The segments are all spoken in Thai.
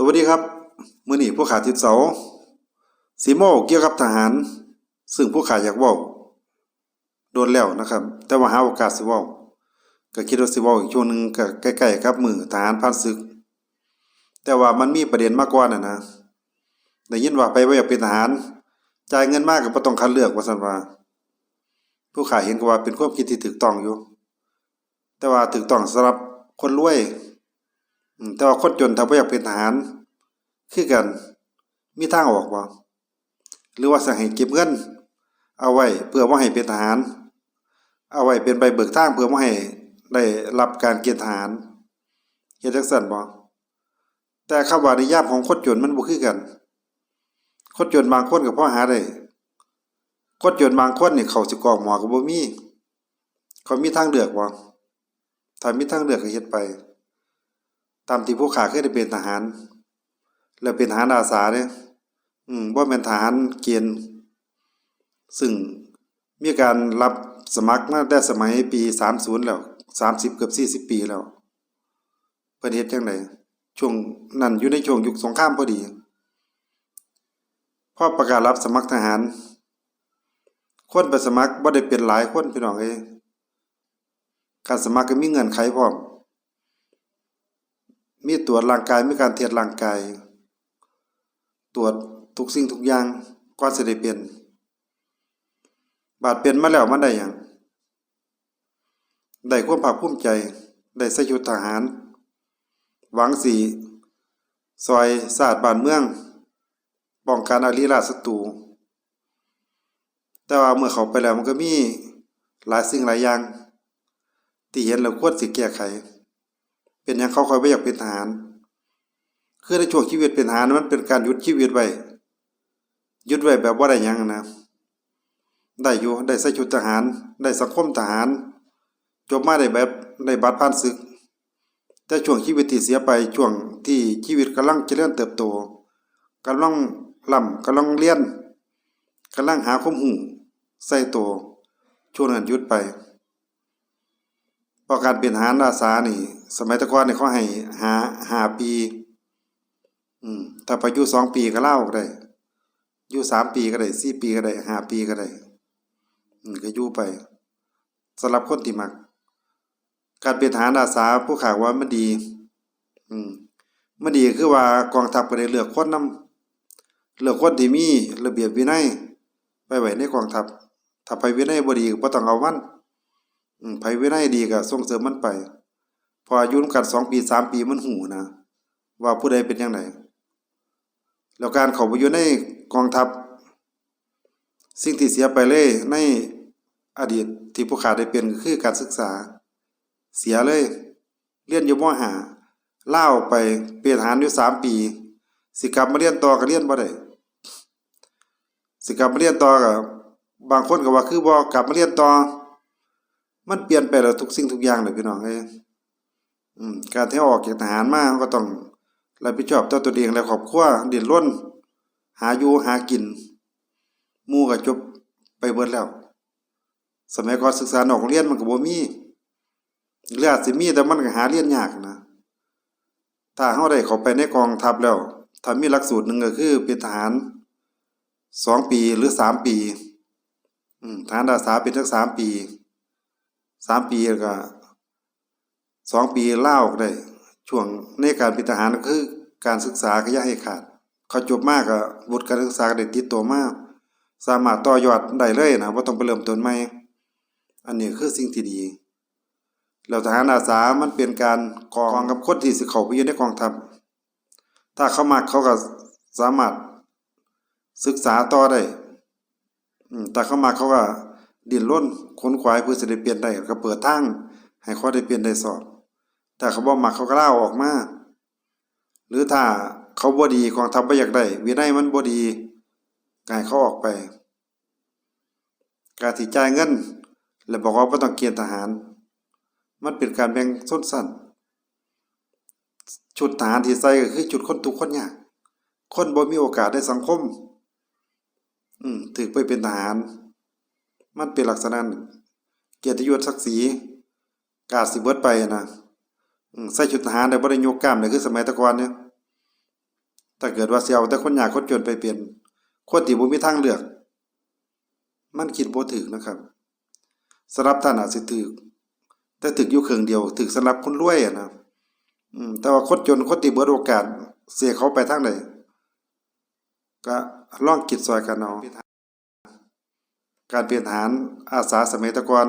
สวัสดีครับมื้อนี้ผู้ขาทิศเสาสีโมเกี่ยวกับทหาร ซึ่งผู้ขาอยากว้าโดนแล้วนะครับ แต่ว่าหาโอกาสสิว้าก็คิดว่าสิว้าอีกช่วงหนึ่งก็ใกล้ๆกับมือทหารผ่านศึก แต่ว่ามันมีประเด็นมากกว่าน่ะนะได้ยินว่าไปบ่าอยากเป็นทหาร จ่ายเงินมากก็บ่ต้องคัดเลือกว่าซั่นว่า ผู้ขาเห็นก็ว่าเป็นความคิดที่ถูกต้องอยู่ แต่ว่าถูกต้องสำหรับคนรวย แต่ว่าคนจนถ้าบ่อยากเป็นทหาร คือกัน มีทางออกบ่หรือว่าสิให้เก็บเงิน เอาไว้เพื่อบ่าให้เป็นทหาร เอาไว้เป็นใบเบิกทางเพื่อบ่าให้ได้รับการเกณฑ์ทหารเฮ็ดจังซั่นบ่แต่คำว่านิยามของคนจนมันบ่คือกัน คนจนบางคนก็พอหาได้คนจนบางคนนี่เขาสิกอกหมอก็บ่มีเขามีทางเลือกบ่ถ้ามีทางเลือกก็เฮ็ดไป ตามที่ผู้ข้าเคยได้เป็นทหาร แล้วเป็นทหารอาสาเด้อืมบ่แม่นทหารเกณฑ์ซึ่งมีการรับสมัครมาแต่สมัยปี30แล้ว30เกือบ40ปีแล้วเพิ่นเฮ็ดจังไดช่วงนั้นอยู่ในช่วงยุคสงครามพอดีพอประกาศรับสมัครทหาร คนไปสมัครบ่ได้เป็นหลายคนพี่น้องเอ้การสมัครก็มีเงื่อนไขพร้อม มีตรวจร่างกายมีการเทียดร่างกาย ตรวจทุกสิ่งทุกอย่างก่อนสิได้เป็นบาดเป็นมาแล้วมันได้หยังได้ความภาคภูมิใจ ได้ใส่ชุดทหาร หวังสิซอยชาสติบ้านเมืองป้องกันอริราชศัตรูแต่ว่าเมื่อเขาไปแล้วมันก็มีหลายสิ่งหลายอย่าง ที่เห็นแล้วควรสิแก้ไข เป็นหยังเขาคอยบ่อยากเป็นทหารคือในช่วงชีวิตเป็นทหารมันเป็นการยุดชีวิตไว้ยุดไว้แบบบ่าได้ยังนะ ได้อยู่ได้ใส่ชุดทหาร ได้สังคมทหาร จบมาได้แบบได้บัตรผ่านศึก แต่ช่วงชีวิตที่เสียไปช่วงที่ชีวิตกำลังเจริญเติบโตกำลังล่ำกำลังเรียนกำลังหาความรู้ใส่ตัวช่วงนั้นยุดไป พราะการเป็นหารอาสานี่ สมัยตะกอนนี่เขาให้หาหาปี อืมถ้าไปอยู่สองปีก็เล่าออกได้อยู่สามปีก็ได้สี่ปีก็ได้ห้าปีก็ได้อืมก็อยู่ไปสำหรับคนที่มัก การเป็นหารอาสาผู้ข่าวว่ามันดี อืมมันดีคือว่ากองทัพก็ได้เลือกคนนำเลือกคนที่มีระเบียบวินัยไว้ไว้ในกองทัพถ้าไปวินัยบ่ดีก็บ่ต้องเอามัน ไผวินัยดีก็ส่งเสริมมันไป พออายุนกัน2ปี3ปีมันหูนะ ว่าผู้ใดเป็นจังไดแล้วการเขาไปอยู่ในกองทัพ สิ่งที่เสียไปเลยในอดีตที่ผู้ขาได้เป็นคือการศึกษา เสียเลย เรียนอยู่ม .5 ลาออกไปเป็นหารอยู่3ปี สิกลับมาเรียนต่อก็เรียนบ่ได้สิกลับมาเรียนต่อก็บางคนก็ว่าคือบ่กลับมาเรียนต่อ มันเปลี่ยนไปแล้วทุกสิ่งทุกอย่างเลยพี่น้องเอ้ยการที่ออกจากทหารมาเราก็ต้องรับผิดชอบต่อตัวเองและครอบครัวเดิ้นรนหาอยู่หากินมู่ก็จบไปเบิดแล้ว สมัยก่อนศึกษานอกเรียนมันก็บ่มีหรืออาจสิมีแต่มันก็หาเรียนยากนะ ถ้าเฮาได้เข้าไปในกองทัพแล้วถ้ามีหลักสูตรหนึ่งก็คือเป็นทหารสองปีหรือสามปีทหารอาสาเป็นสักสามปี สามปีแล้วก็สองปีเล่าออกได้ ช่วงในการเป็นทหารก็คือการศึกษาก็ย่าให้ขาด เขาจบมาก็วุฒิการศึกษาก็ได้ติดตัวมาก สามารถต่อยอดได้เลยนะบ่าต้องไปเริ่มต้นใหม่ อันนี้คือสิ่งที่ดีแล้วทหารอาสามันเป็นการกองกับคนที่สิเขาไปอยู่ในกองทัพถ้าเขามักเขาก็สามารถศึกษาต่อได้แต่เขามักเขาก็ ดิ้นรนขนขวายเพื่อสิได้เปลี่ยนได้ก็เปิดทางให้เขาได้เปลี่ยนได้สอบแต่เขาบ่มักเขาก็ลาออกมาหรือถ้าเขาบ่ดีกองทัพบ่อยากได้วินัยมันบ่ดีก็ให้เขาออกไป การที่จ่ายเงิน แล้วบอกว่าบ่ต้องเกณฑ์ทหาร มันเป็นการแบ่งชนชั้นชุดทหารที่ใส่ก็คือชุดคนทุกข์คนยากคนบ่มีโอกาสในสังคม อืมถึกไปเป็นทหาร มันเป็นลักษณะเกียรติยศศักดิ์ศรีกาสิเบิดไปนะใส่ชุดทหารได้บ่ได้ยกกล้ามได้คือสมัยตะกอนเนี่ยถ้าเกิดว่าเสิเอาแต่คนยากคนจนไปเป็นคนที่บ่มีทางเลือก มันคิดบ่ถูกนะครับสำหรับท่านอาจสิถูกแต่ถูกอยู่ครึ่งเดียวถูกสำหรับคนรวยอะนะอืมแต่ว่าคนจนคนที่เบิดโอกาส เสียเขาไปทางใดก็ลองคิดซอยกันเอาะ การเปลี่ยนทหารอาสาสมัยตะกอน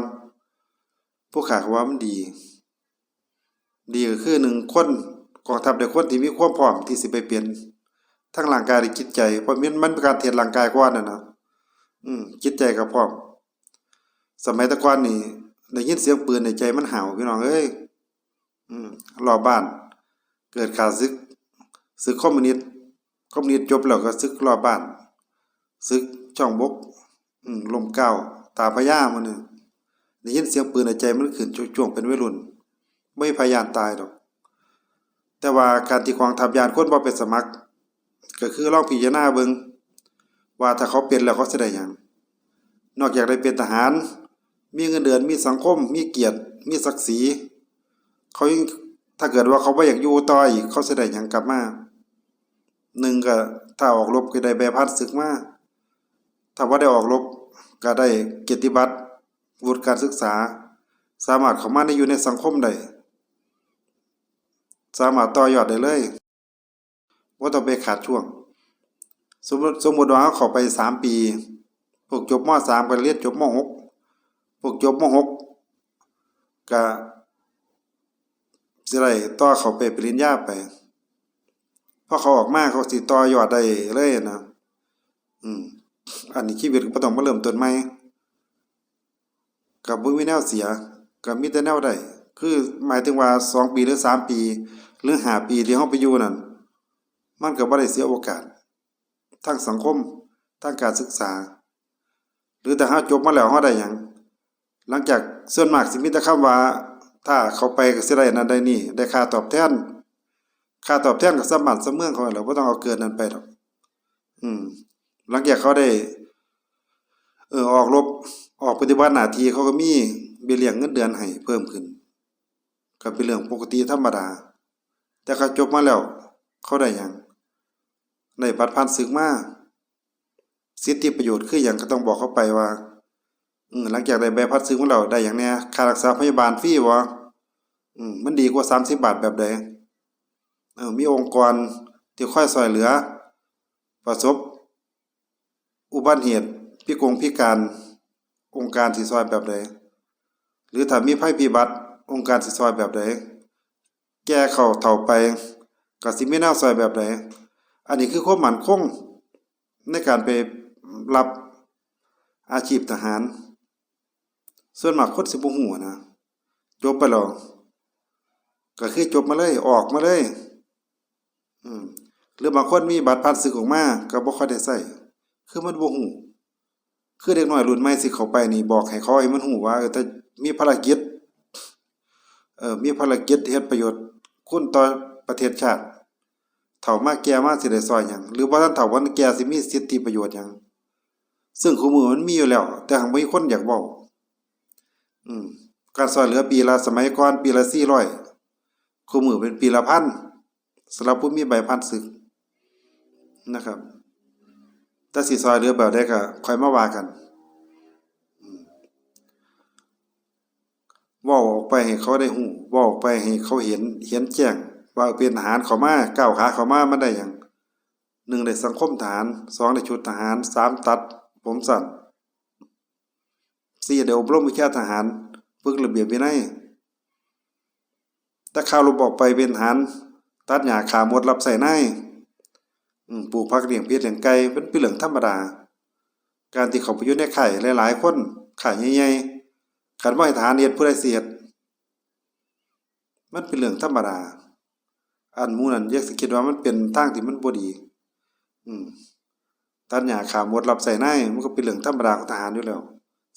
ผู้ขาเขาว่ามันดี ดีก็คือหนึ่งคนกองทัพได้คนที่มีความพร้อมที่สิไปเปลี่ยนทั้งร่างกายและจิตใจเพราะมันมันเป็นการเทรนร่างกายก่อนนะนะอืมจิตใจก็พร้อม สมัยตะกอนนี่ได้ยินเสียงปืนในใจมันห่าวพี่น้องเอ้ยอืมรอบ้าน เกิดขาศึกศึกคอมมิวนิสต์คอมมิวนิสต์จบแล้วก็ศึกรอบ้านศึกช่องบก อืมลมเก้าตาพญามันนี่ได้ยินเสียงปืนในใจมันขึ้นช่วงๆเป็นวัยรุ่นไม่พยานตายดอกแต่ว่าการที่กองทัพยานคนบ่ไปสมัคร ก็คือลองพิจารณาเบิงว่าถ้าเขาเป็นแล้วเขาสิได้หยังนอกจากได้เป็นทหาร มีเงินเดือนมีสังคม มีเกียรติ มีศักดิ์ศรีเขายังถ้าเกิดว่าเขาบ่อยากอยู่ต่ออีกเขาสิได้หยังกลับมาหนึ่งก็ถ้าออกรบก็ได้ใบพัดศึกมาถ้าว่าได้ออกรบ ก็ได้เกียรติบัตรวุฒิการศึกษา สามารถเข้ามาในอยู่ในสังคมได้สามารถต่อยอดได้เลยว่าต้องไปขาดช่วง สมมติสมมติว่าเขาข้าไปสามปีพวกจบมสามก็เรียนจบมหกพวกจบมหกก็สิได้ต่อเขาไปปริญญาไปพอเขาออกมาเขาสิต่อยอดได้เลยนะอืม อันนี้ชีวิตก็ต้องมาเริ่มต้นใหม่ก็บ่มีแนวเสียก็มีแต่แนวได้คือหมายถึงว่าสองปีหรือสามปี หรือห้าปีที่เราไปอยู่นั่นมันก็บ่ได้เสียโอกาสทางสังคมทางการศึกษา หรือแต่เฮาจบมาแล้วเฮาได้หยังหลังจากส่วนมากสิมีแต่คำว่า ถ้าเขาไปก็สิได้นั่นได้นี่ ได้ค่าตอบแทนค่าตอบแทนก็สมบัติสมเมืองเขาแล้วบ่ต้องเอาเกินนั้นไปดอก อืม หลังจากเขาได้ เออออกรบออกปฏิบัติหน้าที่เขาก็มีเบี้ยเลี้ยงเงินเดือนให้เพิ่มขึ้น ก็เป็นเรื่องปกติธรรมดา แต่เขาจบมาแล้ว เขาได้หยังได้บัตรผ่านศึกมาสิทธิประโยชน์คือหยังก็ต้องบอกเขาไปว่าหลังจากได้ใบพัดศึกมาแล้วได้หยังแหน่ค่ารักษาพยาบาลฟรีบ่อืมมันดีกว่า30บาทแบบใดเออมีองค์กรที่คอยช่วยเหลือ ประสบ อุบัติเหตุพิกงพิการ องค์การสิซอยแบบใดหรือถ้ามีภัยพิบัติองค์การสิซอยแบบใดแก้เข้าเฒ่าไปก็สิมีแนวซอยแบบใดอันนี้คือความมั่นคงในการไปรับอาชีพทหาร ส่วนมากคนสิบ่ฮู้นะจบไปแล้วก็คือจบมาเลยออกมาเลย อืมหรือบางคนมีบัตรผ่านศึกออกมาก็บ่ค่อยได้ใช้ คือมันบ่ฮู้คือเด็กน้อยรุ่นใหม่สิเข้าไปนี่บอกให้เขาให้มันฮู้ว่าถ้ามีภารกิจเอ่อมีภารกิจเฮ็ดประโยชน์คุณต่อประเทศชาติเฒ่ามาแก่มาสิได้ซอยหยังหรือบ่ทันเฒ่าวันแก่สิมีสิทธิประโยชน์หยังซึ่งคู่มือมันมีอยู่แล้ว แต่หังบ่มีคนอยากเว้าอืมการซอยเหลือปีละสมัยก่อนปีละ400คู่มือเป็นปีละพันสำหรับผู้มีใบพันศึกนะครับ ถ้าสิซอยเหลือแบบใดก็คอยมาว่ากันว้าออกไปให้เขาได้ฮู้เว้าออกไปให้เขาเห็นเห็นแจ้งว่าเป็นทหารเขามาก้าวขาเข้ามามันได้หยังหนึ่งได้สังคมทหารสองได้ชุดทหารสามตัด ผมสั้นสี่ได้อบรมวิชาทหารฝึกระเบียบวินัยถ้าข่าวลบออกไปเป็นทหาร ตัดหญ้าขาหมดรับใส่นา ปลูกผักเลี้ยงเป็ดเลี้ยงไก่เป็นเป็นเรื่องธรรมดา การที่เขาไปอยู่ในค่หลายๆคนค่ายใหญ่ๆคันบ่ให้ทหารเฮ็ดผู้ใดสิเฮ็ดมันเป็นเรื่องธรรมดา อันมูนั้นอยกสิคิดว่ามันเป็นทางที่มันบ่ดี อืมตัดหญ้าขาหมดรับใส่นายมันก็เป็นเรื่องธรรมดาของทหารอยู่แล้ว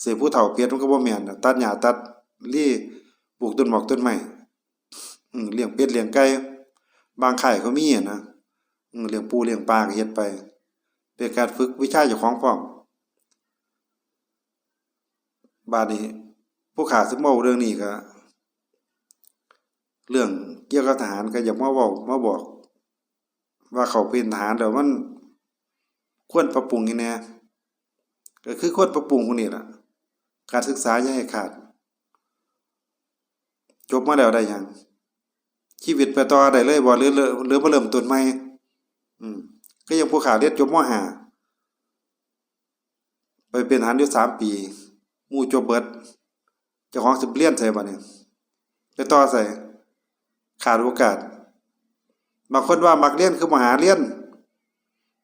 เสิผู้เฒ่าเพียรมันก็บ่แม่นน่ะตัดหญ้าตัดลี่ปลูกต้นหมอกต้นไม้อืมเลี้ยงเป็ดเลี้ยงไก่บางค่เขามีนะ เลี้ยงปูเลี้ยงปลาก็เฮ็ดไป เป็นการฝึกวิชาเจ้าของพร้อมบาดนี้ผู้ขาสิเว้าเรื่องนี้ก็เรื่องเกี่ยวกับทหารก็อยากมาเว้ามาบอก ว่าเขาเป็นทหารแล้วมันควรปรับปรุงอีแน่ก็คือควรปรับปรุงพวกนี้ล่ะ การศึกษาอย่าให้ขาด จบมาแล้วได้ยังชีวิตไปต่อได้เลยบ่หรือหรือหรือมาเริ่มต้นใหม่ อืมก็ยังผู้ขาเรียนจบม .5 ไปเป็นทหารอยู่สามปีมู่จบเบิดเจ้าของสิไปเรียนใส่บัดนี้ไปต่อใส่ขาดโอกาสบางคนว่ามักเรียนคือมหาเรียน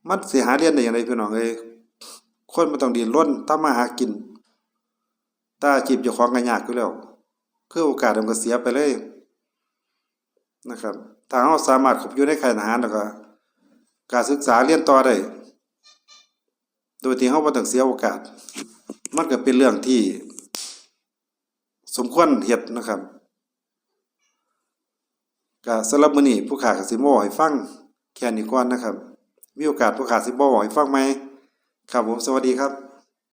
มันสิหาเรียนได้อย่างไรพี่น้องเอ้ยคนมันต้องดิ้นรนทำมาหากินถ้าอาชีพเจ้าของก็ยากอยู่แล้วคือโอกาสมันก็เสียไปเลยนะครับถ้าเราสามารถข้าไปอยู่ในค่ายทหารแล้วก็ การศึกษาเรียนต่อได้โดยที่เขาบ่ต้องเสียโอกาส มันก็เป็นเรื่องที่ สมควรเหตุนะครับก็สำหรับมื้อนี้ผู้ขาก็สิมาเว้าให้ฟังแค่นี้ก่อนนะครับ มีโอกาสผู้ขาสิมาเว้าให้ฟังไหมครับผมสวัสดีครับ